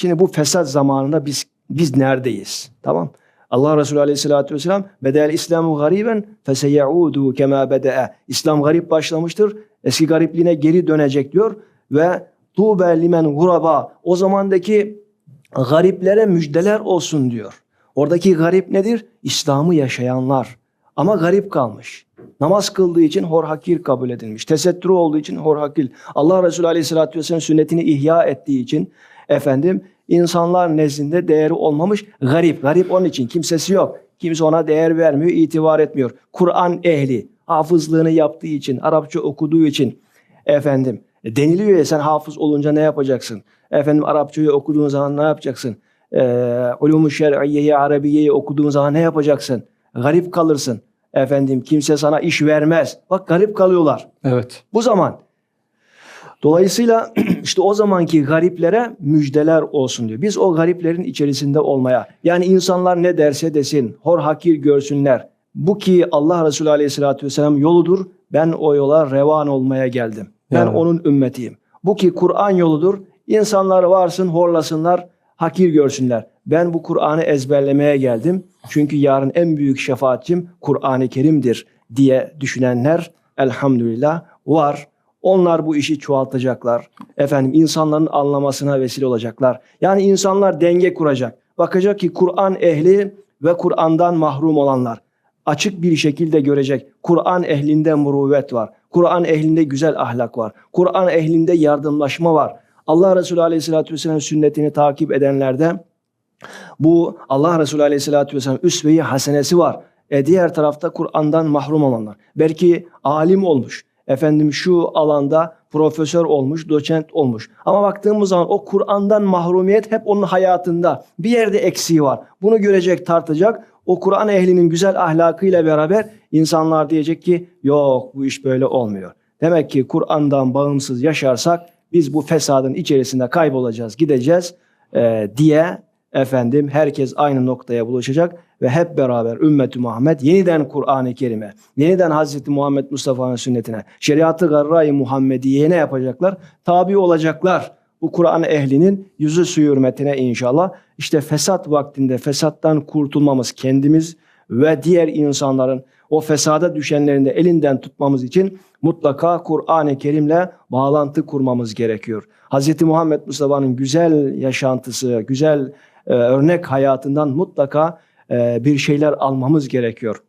Şimdi bu fesat zamanında biz biz neredeyiz? Tamam. Allah Resulü Aleyhisselatü Vesselam bedel İslamu gariben feseyaudu kema bede'e. İslam garip başlamıştır. Eski garipliğine geri dönecek diyor ve tuğbe limen guraba. O zamandaki gariplere müjdeler olsun diyor. Oradaki garip nedir? İslam'ı yaşayanlar. Ama garip kalmış. Namaz kıldığı için hor hakir kabul edilmiş. Tesettürü olduğu için hor hakir. Allah Resulü Aleyhisselatü Vesselam sünnetini ihya ettiği için efendim insanlar nezdinde değeri olmamış. Garip. Garip onun için. Kimsesi yok. Kimse ona değer vermiyor, itibar etmiyor. Kur'an ehli. Hafızlığını yaptığı için, Arapça okuduğu için efendim deniliyor ya sen hafız olunca ne yapacaksın? Efendim Arapçayı okuduğun zaman ne yapacaksın? Ee, Ulum-u Şer'iyyeyi, Arabiyeyi okuduğun zaman ne yapacaksın? Garip kalırsın. Efendim kimse sana iş vermez. Bak garip kalıyorlar. Evet. Bu zaman. Dolayısıyla işte o zamanki gariplere müjdeler olsun diyor. Biz o gariplerin içerisinde olmaya, yani insanlar ne derse desin, hor hakir görsünler. Bu ki Allah Resulü Aleyhisselatü Vesselam yoludur. Ben o yola revan olmaya geldim. Ben Yani. onun ümmetiyim. Bu ki Kur'an yoludur. İnsanlar varsın, horlasınlar, hakir görsünler. Ben bu Kur'an'ı ezberlemeye geldim. Çünkü yarın en büyük şefaatçim Kur'an-ı Kerim'dir diye düşünenler elhamdülillah var. Onlar bu işi çoğaltacaklar. Efendim insanların anlamasına vesile olacaklar. Yani insanlar denge kuracak. Bakacak ki Kur'an ehli ve Kur'an'dan mahrum olanlar açık bir şekilde görecek. Kur'an ehlinde muruvvet var. Kur'an ehlinde güzel ahlak var. Kur'an ehlinde yardımlaşma var. Allah Resulü Aleyhisselatü Vesselam sünnetini takip edenlerde bu Allah Resulü Aleyhisselatü Vesselam üsve-i hasenesi var. E diğer tarafta Kur'an'dan mahrum olanlar. Belki alim olmuş. Efendim şu alanda profesör olmuş, doçent olmuş. Ama baktığımız zaman o Kur'an'dan mahrumiyet hep onun hayatında. Bir yerde eksiği var. Bunu görecek, tartacak. O Kur'an ehlinin güzel ahlakıyla beraber insanlar diyecek ki yok bu iş böyle olmuyor. Demek ki Kur'an'dan bağımsız yaşarsak biz bu fesadın içerisinde kaybolacağız, gideceğiz e, diye efendim herkes aynı noktaya buluşacak ve hep beraber ümmeti Muhammed yeniden Kur'an-ı Kerim'e, yeniden Hazreti Muhammed Mustafa'nın sünnetine, şeriatı garra-i Muhammediye ne yapacaklar? Tabi olacaklar. Bu Kur'an ehlinin yüzü suyu hürmetine inşallah. İşte fesat vaktinde fesattan kurtulmamız kendimiz ve diğer insanların o fesada düşenlerin de elinden tutmamız için mutlaka Kur'an-ı Kerim'le bağlantı kurmamız gerekiyor. Hz. Muhammed Mustafa'nın güzel yaşantısı, güzel e, örnek hayatından mutlaka bir şeyler almamız gerekiyor.